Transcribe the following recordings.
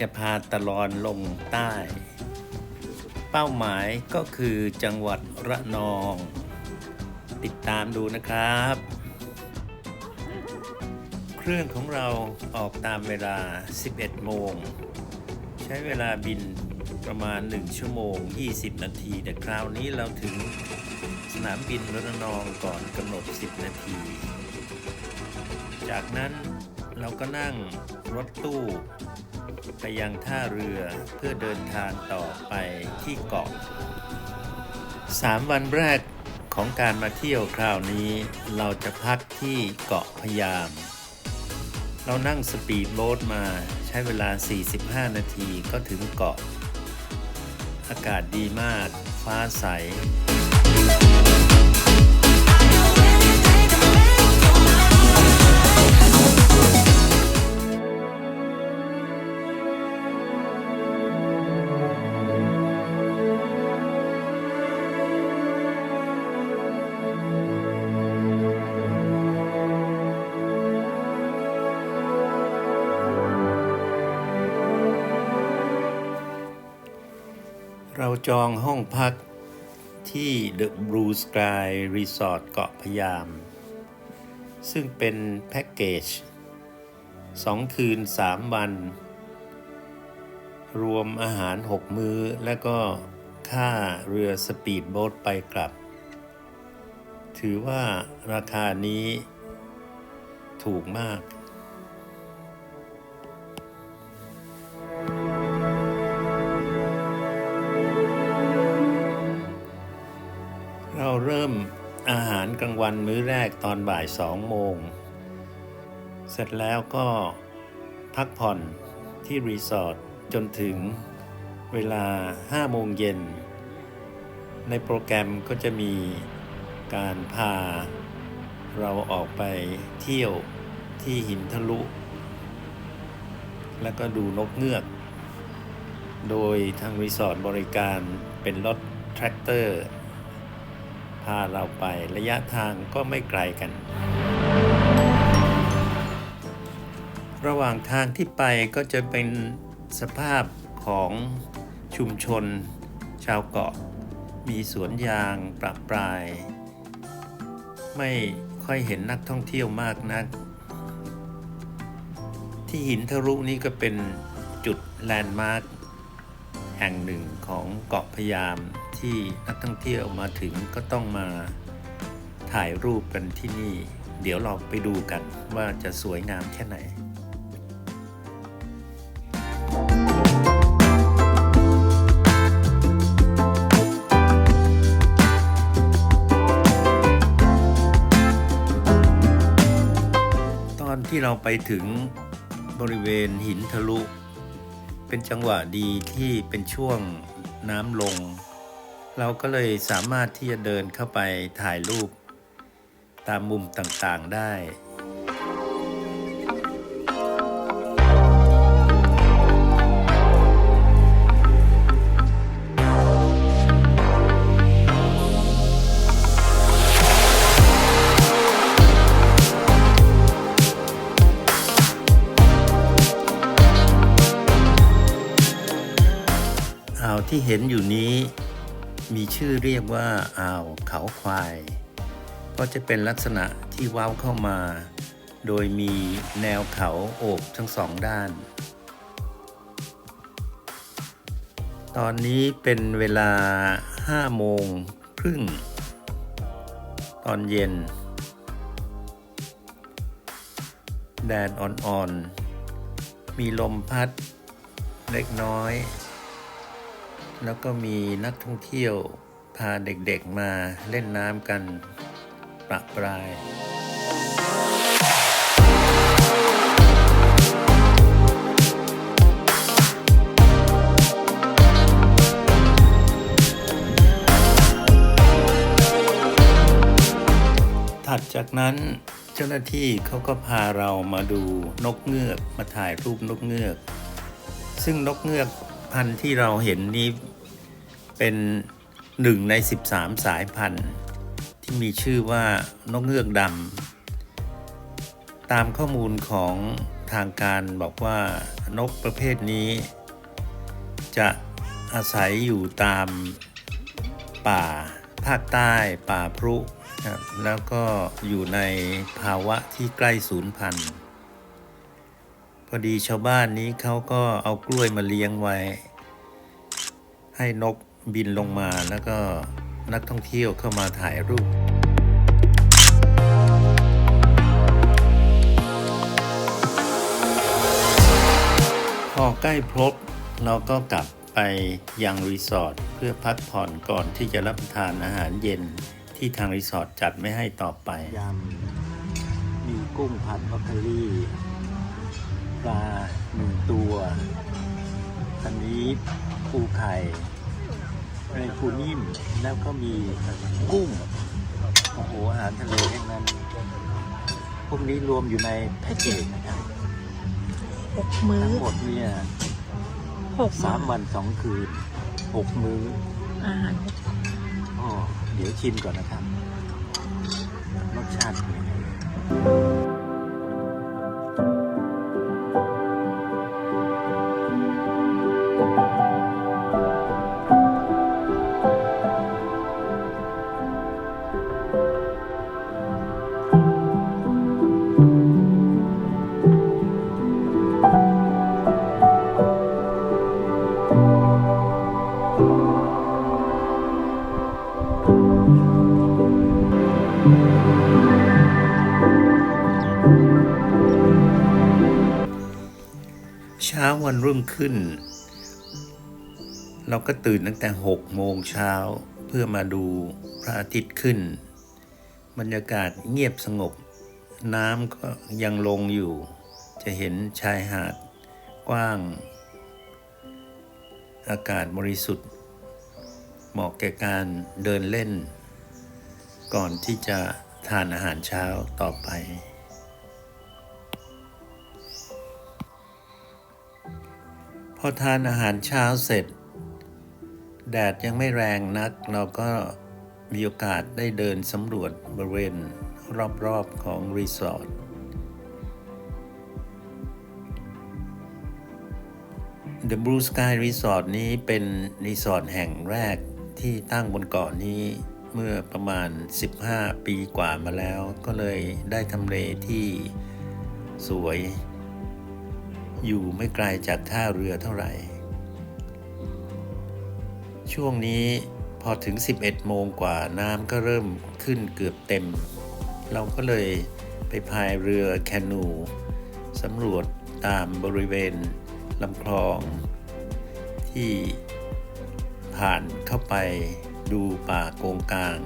จะพาตลอนลงใต้ เป้าหมายก็คือจังหวัดระนอง ติดตามดูนะครับ เครื่องของเราออกตามเวลา 11 โมง ใช้เวลาบินประมาณ 1 ชั่วโมง 20 นาทีแต่คราวนี้เราถึงสนามบินระนองก่อนกำหนด 10 นาที จากนั้นเราก็นั่งรถตู้ ไปยังท่าเรือเพื่อเดินทางต่อไปที่เกาะ3วันแรกของการมาเที่ยวคราวนี้เราจะพักที่เกาะพยาม เรานั่งสปีดโบ๊ทมาใช้เวลา 45 นาทีก็ถึงเกาะ อากาศดีมาก ฟ้าใส จองห้องพักที่ The Blue Sky Resort เกาะพยาม ซึ่งเป็นแพ็กเกจ 2 คืน 3 วัน รวมอาหาร 6 มื้อ และก็ค่าเรือสปีดโบ๊ทไปกลับ ถือว่าราคานี้ถูกมาก กลางวันมื้อแรกตอนบ่ายสองโมง เสร็จแล้วก็พักผ่อนที่รีสอร์ทจนถึงเวลา5โมงเย็น ในโปรแกรมก็จะมีการพาเราออกไปเที่ยวที่หินทะลุ แล้วก็ดูนกเงือก โดยทางรีสอร์ทบริการเป็นรถแทรกเตอร์ พาเราไประยะทางก็ไม่ไกลกัน ระหว่างทางที่ไปก็จะเป็นสภาพของชุมชน ชาวเกาะ มีสวนยางประปราย ไม่ค่อยเห็นนักท่องเที่ยวมากนัก ที่หินทะลุนี่ก็เป็นจุดแลนด์มาร์คแห่งหนึ่งของเกาะพยาม ที่นักท่องเที่ยวมาถึงก็ต้องมาถ่ายรูปกันที่นี่ เดี๋ยวเราไปดูกันว่าจะสวยงามแค่ไหนตอนที่เราไปถึงบริเวณหินทะลุ เป็นจังหวะดีที่เป็นช่วงน้ำลง เราก็เลยสามารถที่จะเดินเข้าไปถ่ายรูปตามมุมต่างๆได้อ่าที่เห็นอยู่นี้ มีชื่อเรียกว่าอ่าวเขาควาย ก็จะเป็นลักษณะที่ว้าวเข้ามา โดยมีแนวเขาโอบทั้งสองด้าน ตอนนี้เป็นเวลา 5 โมงครึ่ง ตอนเย็น แดดอ่อนๆ มีลมพัดเล็กน้อย แล้วก็มีนักท่องเที่ยวพาเด็กๆมาเล่นน้ำกันประปรายถัดจากนั้นเจ้าหน้าที่เขาก็พาเรามาดูนกเงือกมาถ่ายรูปนกเงือก ซึ่งนกเงือกพันธุ์ที่เราเห็นนี้ เป็นหนึ่งใน 13 สายพันธุ์ ที่มีชื่อว่านกเงือกดำ ตามข้อมูลของทางการบอกว่านกประเภทนี้ จะอาศัยอยู่ตามป่าภาคใต้ป่าพรุนะครับแล้วก็อยู่ในภาวะที่ใกล้สูญพันธุ์ พอดีชาวบ้านนี้เขาก็เอากล้วยมาเลี้ยงไว้ ให้นก บินลงมาแล้วก็นักท่องเที่ยวเข้ามาถ่ายรูป พอใกล้พบเราก็กลับไปยังรีสอร์ทเพื่อพักผ่อนก่อนที่จะรับประทานอาหารเย็นที่ทางรีสอร์ทจัดไม่ให้ต่อไปยำมีกุ้งผัดบรอกโคลีปลาหนึ่งตัวอันนี้ปูไข่ ในปูนิ่มแล้วก็มีกุ้งโอ้โหอาหารทะเลทั้งนั้นพวกนี้รวมอยู่ในแพ็กเกจนะครับหกมื้อทั้งหมดเนี่ยหกสามวันสองคืนหกมื้ออาหารอ๋อเดี๋ยวชิมก่อนนะครับรสชาติเป็นยังไง รุ่งขึ้น เราก็ตื่นตั้งแต่หกโมงเช้าเพื่อมาดูพระอาทิตย์ขึ้น บรรยากาศเงียบสงบ น้ำก็ยังลงอยู่ จะเห็นชายหาดกว้าง อากาศบริสุทธิ์ เหมาะแก่การเดินเล่น ก่อนที่จะทานอาหารเช้าต่อไป อทานอาหารเช้าเสร็จ แดดยังไม่แรงนัก เราก็มีโอกาสได้เดินสำรวจบริเวณรอบๆของรีสอร์ท The Blue Sky Resort นี้เป็นรีสอร์ทแห่งแรกที่ตั้งบนเกาะนี้เมื่อประมาณ 15 ปีกว่ามาแล้ว ก็เลยได้ทำเลที่สวย อยู่ไม่ไกลจากท่าเรือเท่าไหร่ ช่วงนี้พอถึง 11 โมงกว่าน้ำก็เริ่มขึ้นเกือบเต็ม เราก็เลยไปพายเรือแคนูสำรวจตามบริเวณลำคลอง ที่ผ่านเข้าไปดูป่าโกงกลาง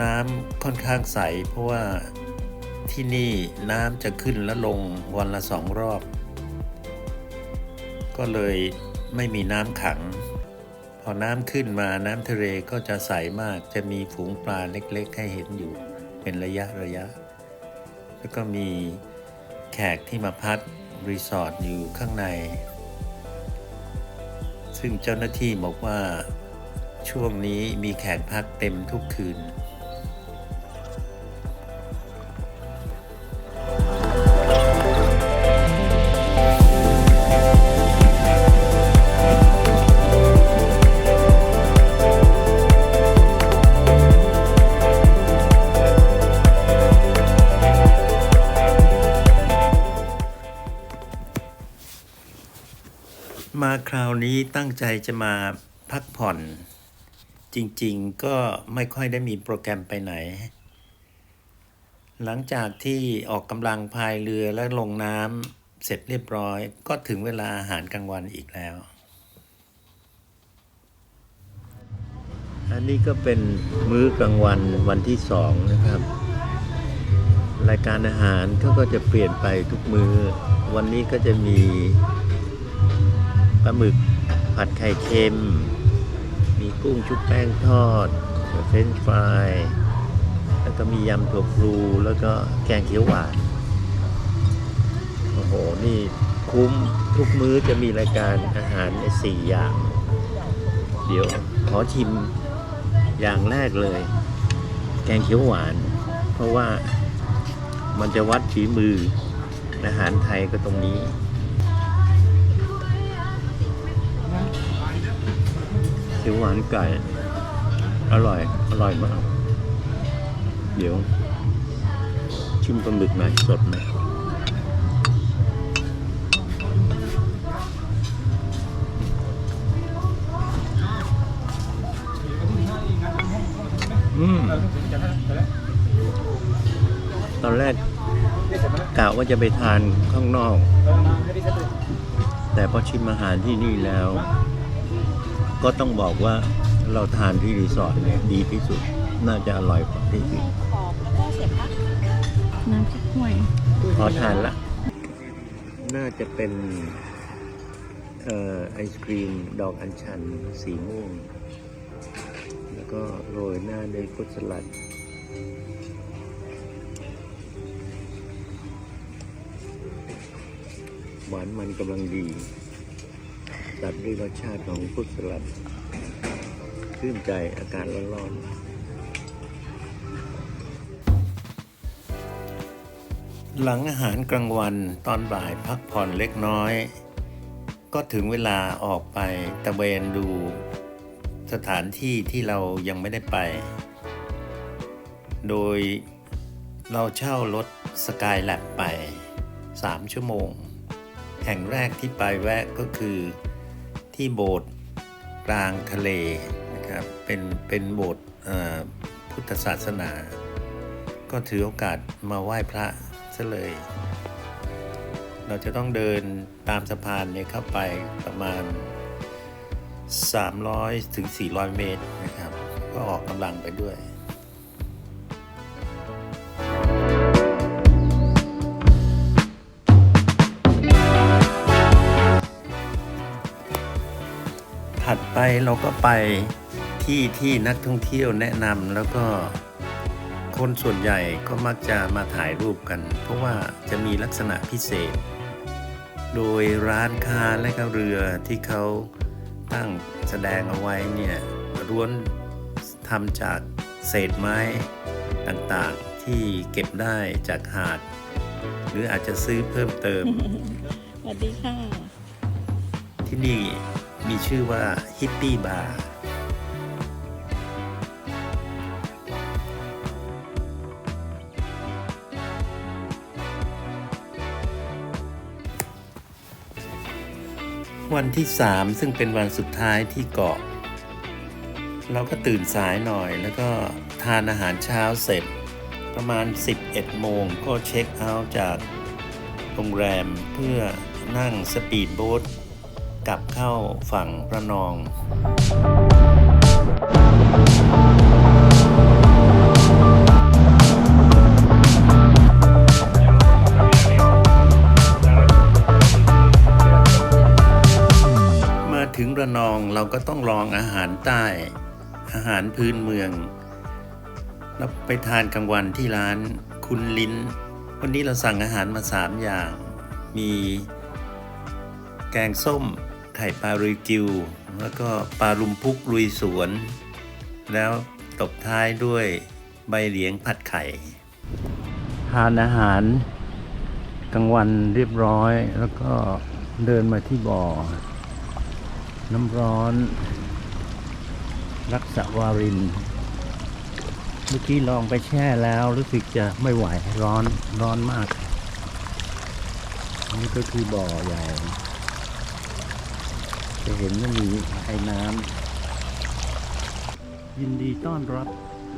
น้ำค่อนข้างใสเพราะว่า ที่นี่น้ำจะขึ้นและลงวันละสองรอบ ก็เลยไม่มีน้ำขัง พอน้ำขึ้นมาน้ำทะเลก็จะใสมากจะมีฝูงปลาเล็กๆ ให้เห็นอยู่เป็นระยะระยะ แล้วก็มีแขกที่มาพักรีสอร์ทอยู่ข้างใน ซึ่งเจ้าหน้าที่บอกว่าช่วงนี้มีแขกพักเต็มทุกคืน ใจจะมาพักผ่อน จริงๆ ก็ไม่ค่อยได้มีโปรแกรมไปไหน หลังจากที่ออกกำลังพายเรือและลงน้ำเสร็จเรียบร้อย ก็ถึงเวลาอาหารกลางวันอีกแล้ว อันนี้ก็เป็นมื้อกลางวันวันที่สองนะครับรายการอาหารเขาก็จะเปลี่ยนไปทุกมือ้อวันนี้ก็จะมีปลาหมึก ผัดไข่เค็ม มีกุ้งชุบแป้งทอดเฟรนช์ฟราย แล้วก็มียำถั่วพลูแล้วก็แกงเขียวหวาน โอ้โห นี่คุ้มทุกมื้อจะมีรายการอาหารในสี่อย่าง เดี๋ยวขอชิมอย่างแรกเลย แกงเขียวหวาน เพราะว่ามันจะวัดฝีมืออาหารไทยก็ตรงนี้ ขียวหวานไก่ อร่อย อร่อยมาก เดี๋ยว ชิมปลาหมึกหน่อยสดไหมอืมตอนแรกกะว่าจะไปทานข้างนอก แต่พอชิมอาหารที่นี่แล้ว ก็ต้องบอกว่าเราทานที่รีสอร์ทเนี่ยดีที่สุด น่าจะอร่อยกว่าที่อื่นน้ำพริกห่วยขอทานละ น่าจะเป็นเอ่อไอศครีมดอกอัญชันสีม่วง แล้วก็โรยหน้าด้วยฟรุตสลัด หวานมันกำลังดี ตัดด้วยรสชาติของฟรุตสลัดชื่นใจอากาศร้อนๆ หลังอาหารกลางวันตอนบ่ายพักผ่อนเล็กน้อย ก็ถึงเวลาออกไปตะเวนดู สถานที่ที่เรายังไม่ได้ไป โดยเราเช่ารถสกายแลบไป 3 ชั่วโมง แห่งแรกที่ไปแวะก็คือ ที่โบสถ์กลางทะเลนะครับเป็นเป็นโบสถ์พุทธศาสนา ก็ถือโอกาสมาไหว้พระซะเลย เราจะต้องเดินตามสะพานเนี่ยเข้าไปประมาณ 300 ถึง 400 เมตรนะครับ ก็ออกกำลังไปด้วย เราก็ไปที่ที่นักท่องเที่ยวแนะนำแล้วก็คนส่วนใหญ่ก็มักจะมาถ่ายรูปกัน เพราะว่าจะมีลักษณะพิเศษ โดยร้านค้าและก็เรือที่เขาตั้งแสดงเอาไว้เนี่ยล้วนทำจากเศษไม้ต่างๆที่เก็บได้จากหาด หรืออาจจะซื้อเพิ่มเติมสวัสดีค่ะ ที่นี่ มีชื่อว่าฮิปปี้บาร์วันที่3ซึ่งเป็นวันสุดท้ายที่เกาะ เราก็ตื่นสายหน่อยแล้วก็ทานอาหารเช้าเสร็จ ประมาณ 11 โมงก็เช็คเอาท์จากโรงแรมเพื่อนั่งสปีดโบ๊ท กลับเข้าฝั่งระนองมาถึงระนองเราก็ต้องลองอาหารใต้ อาหารพื้นเมือง แล้วไปทานกลางวันที่ร้านคุณลิ้น วันนี้เราสั่งอาหารมาสามอย่าง มีแกงส้ม ไข่ปลารุยกิว แล้วก็ปลาลุมพุกลุยสวน แล้วตบท้ายด้วยใบเหลียงผัดไข่ ทานอาหารกลางวันเรียบร้อย แล้วก็เดินมาที่บ่อ น้ำร้อน รักษาวาริน เมื่อกี้ลองไปแช่แล้วรู้สึกจะไม่ไหวร้อนร้อนมาก นี่ก็คือบ่อใหญ่ จะเห็นว่ามีไอ้น้ำยินดีต้อนรับ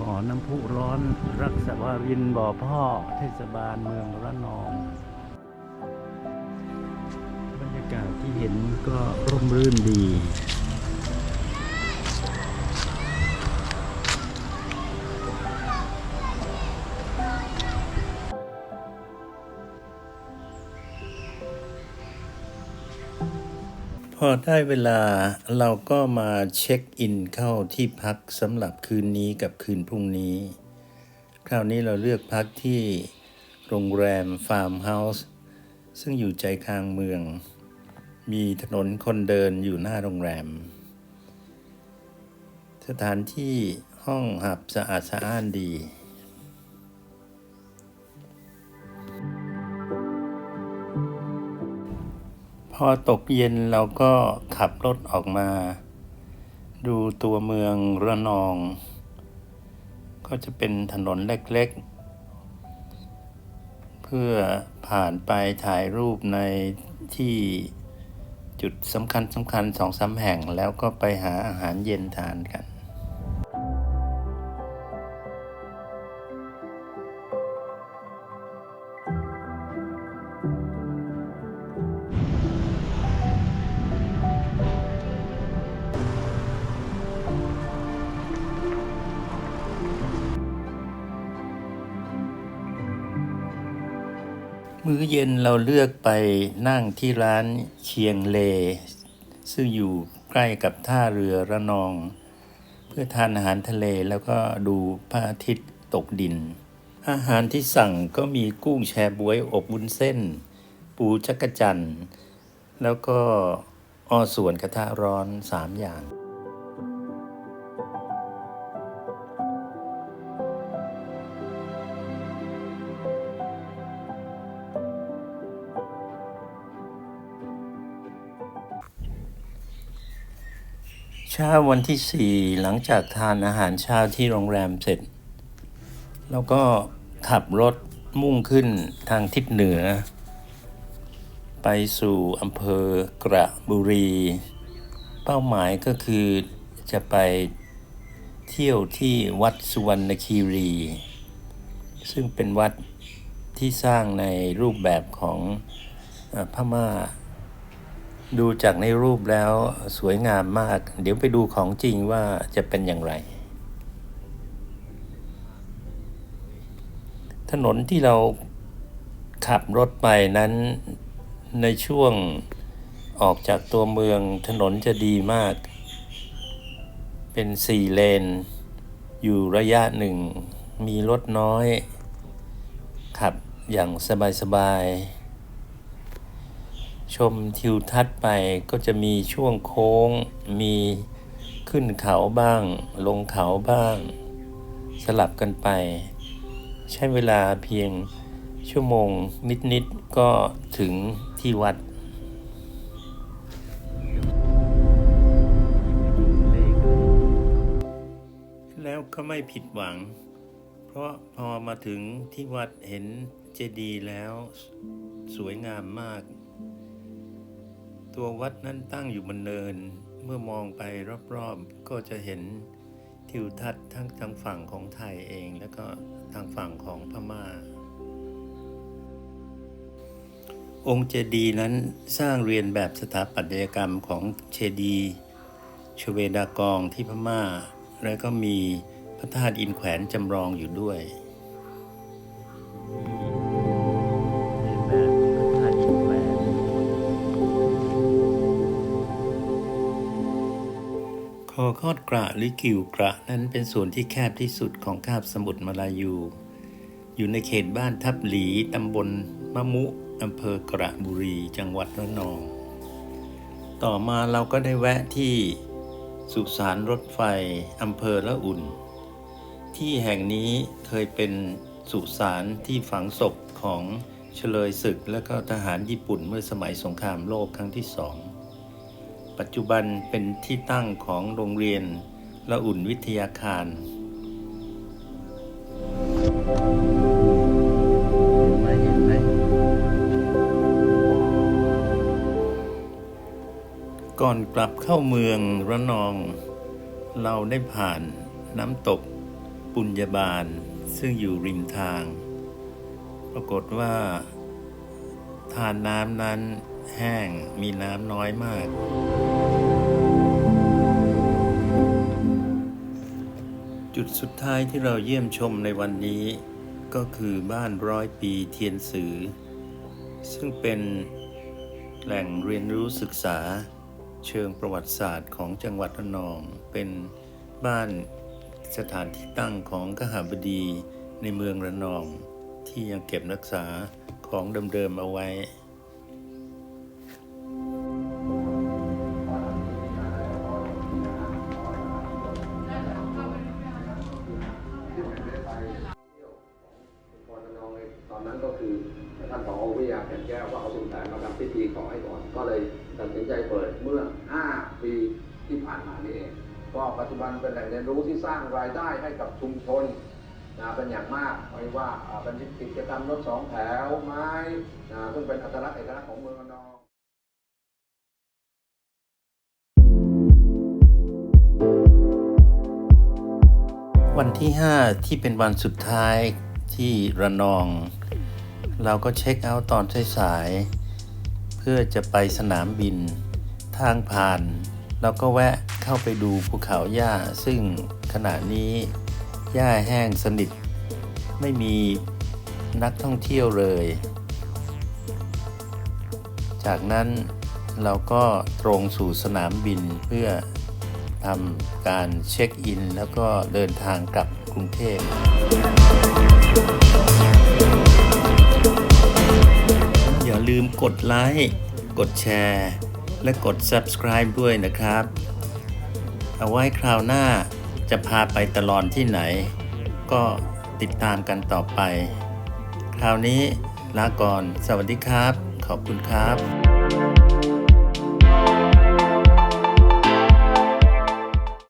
บ่อน้ำพุร้อน รักษาวารินบ่อพ่อ เทศบาลเมืองระนอง บรรยากาศที่เห็นก็ร่มรื่นดี อได้เวลาเราก็มาเช็คอินเข้าที่พักสำหรับคืนนี้กับคืนพรุ่งนี้ คราวนี้เราเลือกพักที่โรงแรมฟาร์มเฮาส์ซึ่งอยู่ใจกลางเมือง มีถนนคนเดินอยู่หน้าโรงแรม สถานที่ห้องหับสะอาดสะอ้านดี พอตกเย็นเราก็ขับรถออกมา ดูตัวเมืองระนอง ก็จะเป็นถนนเล็กๆ เพื่อผ่านไปถ่ายรูปในที่จุดสำคัญสำคัญสองสามแห่งแล้วก็ไปหาอาหารเย็นทานกัน เย็นเราเลือกไปนั่งที่ร้านเชียงเล ซึ่งอยู่ใกล้กับท่าเรือระนอง เพื่อทานอาหารทะเลแล้วก็ดูพระอาทิตย์ตกดิน อาหารที่สั่งก็มีกุ้งแชบวยอบวุ้นเส้น ปูจักรจันแล้วก็อ้อส่วนกระทะร้อนสามอย่าง เช้าวันที่สี่หลังจากทานอาหารเช้าที่โรงแรมเสร็จ แล้วก็ขับรถมุ่งขึ้นทางทิศเหนือ ไปสู่อำเภอกระบุรี เป้าหมายก็คือจะไปเที่ยวที่วัดสุวรรณคีรี ซึ่งเป็นวัดที่สร้างในรูปแบบของพม่า ดูจากในรูปแล้วสวยงามมาก เดี๋ยวไปดูของจริงว่าจะเป็นอย่างไร ถนนที่เราขับรถไปนั้นในช่วงออกจากตัวเมืองถนนจะดีมาก เป็นสี่เลน อยู่ระยะหนึ่ง มีรถน้อย ขับอย่างสบายๆ ชมทิวทัศน์ไปก็จะมีช่วงโค้ง มีขึ้นเขาบ้าง ลงเขาบ้าง สลับกันไป ใช้เวลาเพียงชั่วโมงนิดๆก็ถึงที่วัดแล้วก็ไม่ผิดหวัง เพราะพอมาถึงที่วัดเห็นเจดีย์แล้ว สวยงามมาก ตัววัดนั้นตั้งอยู่บนเนิน เมื่อมองไปรอบๆ ก็จะเห็นทิวทัศน์ทั้งทางฝั่งของไทยเอง แล้วก็ทางฝั่งของพม่า องค์เจดีย์นั้นสร้างเรียนแบบสถาปัตยกรรมของเจดีย์ชเวดากองที่พม่า แล้วก็มีพระธาตุอินแขวนจำลองอยู่ด้วย คอดกระหรือกิวกระนั้นเป็นส่วนที่แคบที่สุดของคาบสมุทรมาลายู อยู่ในเขตบ้านทับหลี ตำบลมะมุอำเภอกระบุรี จังหวัดระนอง ต่อมาเราก็ได้แวะที่สุสานรถไฟอำเภอละอุ่น ที่แห่งนี้เคยเป็นสุสานที่ฝังศพของเฉลยศึกและก็ทหารญี่ปุ่นเมื่อสมัยสงครามโลกครั้งที่สอง ปัจจุบันเป็นที่ตั้งของโรงเรียนละอุ่นวิทยาคาร ก่อนกลับเข้าเมืองระนอง เราได้ผ่านน้ำตกปุญญาบาลซึ่งอยู่ริมทาง ปรากฏว่าทานน้ำนั้น แห้งมีน้ำน้อยมาก จุดสุดท้ายที่เราเยี่ยมชมในวันนี้ ก็คือบ้านร้อยปีเทียนสือ ซึ่งเป็นแหล่งเรียนรู้ศึกษา เชิงประวัติศาสตร์ของจังหวัดระนอง เป็นบ้านสถานที่ตั้งของกหบดีในเมืองระนอง ที่ยังเก็บรักษาของเดิมๆเอาไว้ ทำพิธีขอให้ก่อน ก็เลยตัดสินใจเปิดเมื่อ 5 ปีที่ผ่านมานี่เอง ก็ปัจจุบันเป็นแหล่งเรียนรู้ที่สร้างรายได้ให้กับชุมชนนะเป็นอย่างมากไม่ว่าเป็นกิจกรรมรถสองแถวไม้นะซึ่งเป็นอัตลักษณ์เอกลักษณ์ของเมืองระนองวันที่ 5 ที่เป็นวันสุดท้ายที่ระนอง เราก็เช็คเอาท์ตอนสายๆ พื่อจะไปสนามบิน ทางผ่านเราก็แวะเข้าไปดูภูเขาหญ้า ซึ่งขณะนี้หญ้าแห้งสนิท ไม่มีนักท่องเที่ยวเลย จากนั้นเราก็ตรงสู่สนามบินเพื่อทำการเช็คอิน แล้วก็เดินทางกลับกรุงเทพ ลืมกดไลค์กดแชร์ และกด subscribe ด้วยนะครับ เอาไว้คราวหน้าจะพาไปตลอดที่ไหน ก็ติดตามกันต่อไป คราวนี้ลาก่อน สวัสดีครับ ขอบคุณครับ